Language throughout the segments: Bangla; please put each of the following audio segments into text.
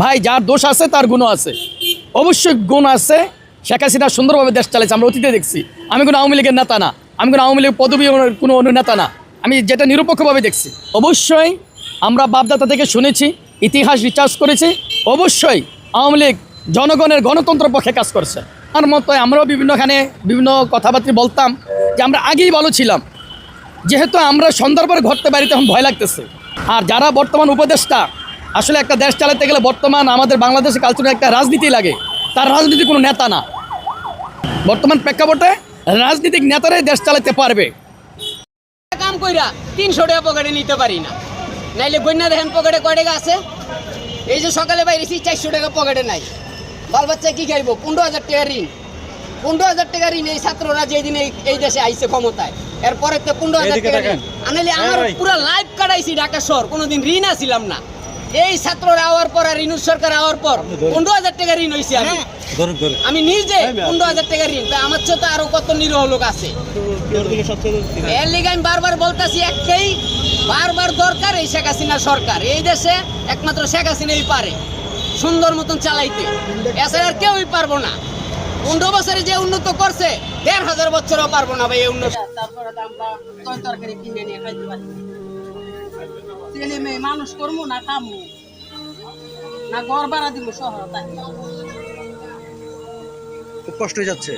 ভাই, যার দোষ আছে, তার গুণ আছে। অবশ্যই গুণ আছে। শেখ হাসিনা সুন্দরভাবে দেশ চালাইছে, আমরা অতীতে দেখছি। আমি কোনো আওয়ামী লীগের নেতা না। আমি কোনো আওয়ামী লীগ পদবী কোনো নেতা না। আমি যেটা নিরপেক্ষভাবে দেখছি, অবশ্যই আমরা বাপদাতা থেকে শুনেছি, ইতিহাস রিচার্জ করেছি, অবশ্যই আওয়ামী লীগ জনগণের গণতন্ত্র পক্ষে কাজ করছে। আমার মতো আমরাও বিভিন্নখানে বিভিন্ন কথাবার্তা বলতাম যে আমরা আগেই ভালো ছিলাম। যেহেতু আমরা সন্ধ্যার পরে ঘরতে বাড়িতে এখন ভয় লাগতেছে। আর যারা বর্তমান উপদেষ্টা আসলে একটা দেশ চালাতে গেলে বর্তমান আমাদের বাংলাদেশে কালচারে একটা রাজনীতি লাগে। তার রাজনীতি কোনো নেতা না। বর্তমান প্রেক্ষাপটে রাজনীতিক নেতারাই দেশ চালাতে পারবে। কাম কইরা তিনশো টাকা পকেটে নিতে পারি না। নাইলে গন্যা দেখেন পকেটে কয় টাকা আছে? এই যে সকালে বাইরেছি চারশো টাকা পকেটে নাই। বাল বাচ্চা কি খাইবো? পনেরো হাজার টাকা ঋণ। পনেরো হাজার টাকা ঋণ এই ছাত্ররা যেদিন এই এই দেশে আইছে ক্ষমতায়। এরপরে তো পনেরো হাজার টাকা ঋণ। আনাইলে আমার পুরো লাইফ কাটাইছি ঢাকা শহর। কোনোদিন ঋণ আসিলাম না। এই ছাত্ররা আওয়ার পর আর রিনুর সরকার আওয়ার পর পনেরো হাজার টাকা ঋণ হয়েছে আমি। আমি নিজে পনেরো হাজার টাকা ঋণ। তা আমার চেয়ে তো আরও কত নিরহ লোক আছে? এর লিগে আমি বারবার বলতেছি একটাই বারবার দরকার এই শেখ হাসিনা সরকার। এই দেশে একমাত্র শেখ হাসিনাই পারে সুন্দর মতন চালাইতে। এছাড়া আর কেউই পারব না। পনেরো বছরে যে উন্নত করছে দেড় হাজার বছরও পারব না ভাই এই উন্নত। তারপরে তো আমরা তরকারি কিনে নিয়ে খাইতে পারি। ছেলে মেয়ে মানুষ করব না খামু না ঘর ভাড়া দিব শহর তাই খুব কষ্ট হয়ে যাচ্ছে।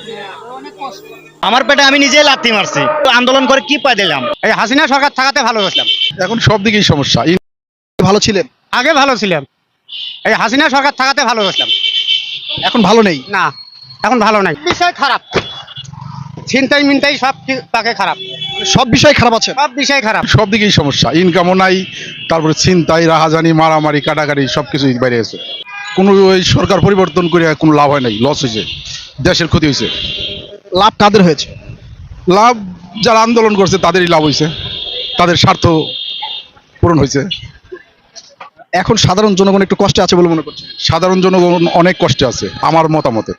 আমার পেটে আমি নিজে লাথি মারছি। তো আন্দোলন করে কি পাই দিলাম? এই হাসিনা সরকার থাকাতে ভালো হয়েছিলাম এখন সব দিকেই সমস্যা। ভালো ছিলেন? আগে ভালো ছিলাম। এই হাসিনা সরকার থাকাতে ভালো হয়েছিলাম এখন ভালো নেই? না এখন ভালো নাই। বিষয় খারাপ। ছিনতাই মিনতাই সব তাকে খারাপ। সব বিষয় খারাপ আছে? সব বিষয় খারাপ। সব দিকেই সমস্যা। ইনকামও নাই তারপরে ছিনতাই রাহাজানি মারামারি কাটাকাটি সব কিছুই বাইরে আছে। কোনো ওই সরকার পরিবর্তন করে কোনো লাভ হয় নাই লস হয়েছে দেশের ক্ষতি হয়েছে লাভ কাদের হয়েছে? লাভ যারা আন্দোলন করছে তাদেরই লাভ হয়েছে তাদের স্বার্থ পূরণ হয়েছে এখন সাধারণ জনগণ একটু কষ্টে আছে বলে মনে করছে সাধারণ জনগণ অনেক কষ্টে আছে আমার মতামতে।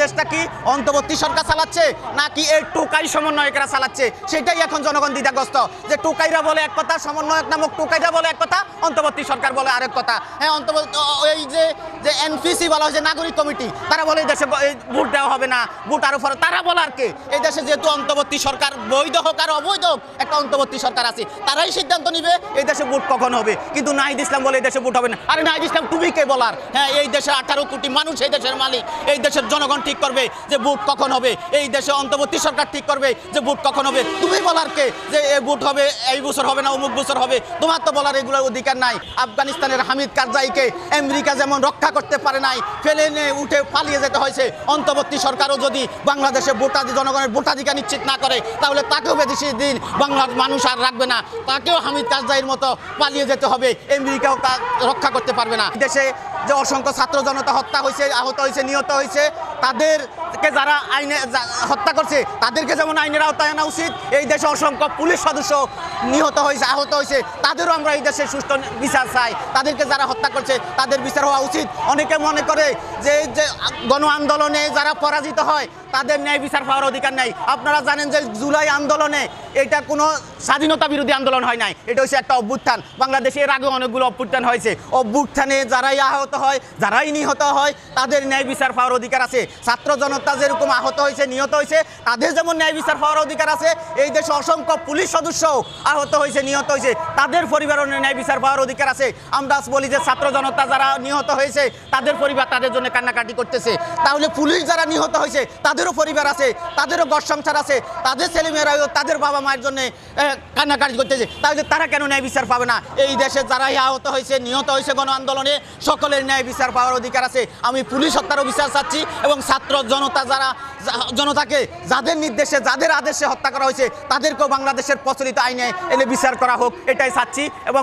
দেশটা কি অন্তর্বর্তী সরকার চালাচ্ছে, নাকি টুকাই সমন্বয়করা চালাচ্ছে? সেটাই এখন জনগণ দ্বিধাগ্রস্ত। যে টুকাইরা বলে এক কথা, সমন্বয়ক নামক টুকাইরা বলে এক কথা, অন্তর্বর্তী সরকার বলে আরেক কথা। হ্যাঁ অন্তর্বর্তী এই যে যে এনপিসি বলা হয়, যে নাগরিক কমিটি, তারা বলে এই দেশে ভোট দেওয়া হবে না, ভোট আরও ফলে তারা বলে আর কে? এই দেশে যেহেতু অন্তর্বর্তী সরকার বৈধ হোক আর অবৈধ হোক, একটা অন্তর্বর্তী সরকার আছে, তারাই সিদ্ধান্ত নিবে এই দেশে ভোট কখন হবে। কিন্তু নাহিদ ইসলাম বলে এই দেশে ভোট হবে না। আরে নাহিদ ইসলাম, তুমি কে বলার? হ্যাঁ এই দেশে আঠারো কোটি মানুষ, এই দেশের মালিক, এই দেশের জনগণ ঠিক করবে যে ভোট কখন হবে? এই দেশে অন্তর্বর্তী সরকার ঠিক করবে যে ভোট কখন হবে? তুমি বলার কে যে এই ভোট হবে, এই বছর হবে না, অমুক বছর হবে? তোমার তো বলার এগুলোর অধিকার নাই। আফগানিস্তানের হামিদ কারজাইকে আমেরিকা যেমন রক্ষা করতে পারে নাই, ফেলে নিয়ে উঠে পালিয়ে যেতে হয়েছে। অন্তর্বর্তী সরকারও যদি বাংলাদেশে ভোটাধি, জনগণের ভোটাধিকার নিশ্চিত না করে, তাহলে তাকেও বেশি দিন বাংলার মানুষ আর রাখবে না। তাকেও হামিদ কারজাইয়ের মতো পালিয়ে যেতে হবে। আমেরিকাও তা রক্ষা করতে পারবে না। দেশে যে অসংখ্য ছাত্র জনতা হত্যা হয়েছে, আহত হয়েছে, নিহত হয়েছে তাদেরকে যারা আইনে হত্যা করছে, তাদেরকে যেমন আইনের আওতায় আনা উচিত, এই দেশে অসংখ্য পুলিশ সদস্য নিহত হয়েছে, আহত হয়েছে, তাদেরও আমরা এই দেশে সুষ্ঠু বিচার চাই। তাদেরকে যারা হত্যা করছে, তাদের বিচার হওয়া উচিত। অনেকে মনে করে যে যে গণ আন্দোলনে যারা পরাজিত হয়, তাদের ন্যায় বিচার পাওয়ার অধিকার নেই। আপনারা জানেন যে জুলাই আন্দোলনে এটা কোনো স্বাধীনতা বিরোধী আন্দোলন হয় নাই। এটা হচ্ছে একটা অভ্যুত্থান। বাংলাদেশে এর আগে অনেকগুলো অভ্যুত্থান হয়েছে। অভ্যুত্থানে যারাই আহত হয়, যারাই নিহত হয়, তাদের ন্যায় বিচার পাওয়ার অধিকার আছে। ছাত্র জনতা যেরকম আহত হয়েছে, নিহত হয়েছে, তাদের যেমন ন্যায় বিচার পাওয়ার অধিকার আছে, এই দেশে অসংখ্য পুলিশ সদস্য আহত হয়েছে, নিহত হয়েছে। তাদের পরিবারের ন্যায় বিচার পাওয়ার অধিকার আছে। আমরা বলি যে ছাত্র জনতা যারা নিহত হয়েছে, তাদের পরিবার তাদের জন্য কান্নাকাটি করতেছে। তাহলে পুলিশ যারা নিহত হয়েছে, তাদেরও পরিবার আছে, তাদেরও ঘর সংসার আছে, তাদের ছেলেমেয়েরাও তাদের বাবা মায়ের জন্য কান্নাকাটি করতেছে। তাহলে তারা কেন ন্যায় বিচার পাবে না? এই দেশে যারাই আহত হয়েছে, নিহত হয়েছে গণ আন্দোলনে, সকলের ন্যায় বিচার পাওয়ার অধিকার আছে। আমি পুলিশ হত্যারও বিচার চাচ্ছি এবং ছাত্র জনতা যারা জনতাকে যাদের নির্দেশে, যাদের আদেশে হত্যা করা হয়েছে, তাদেরকেও বাংলাদেশের প্রচলিত আইনে এনে বিচার করা হোক, এটাই চাচ্ছি এবং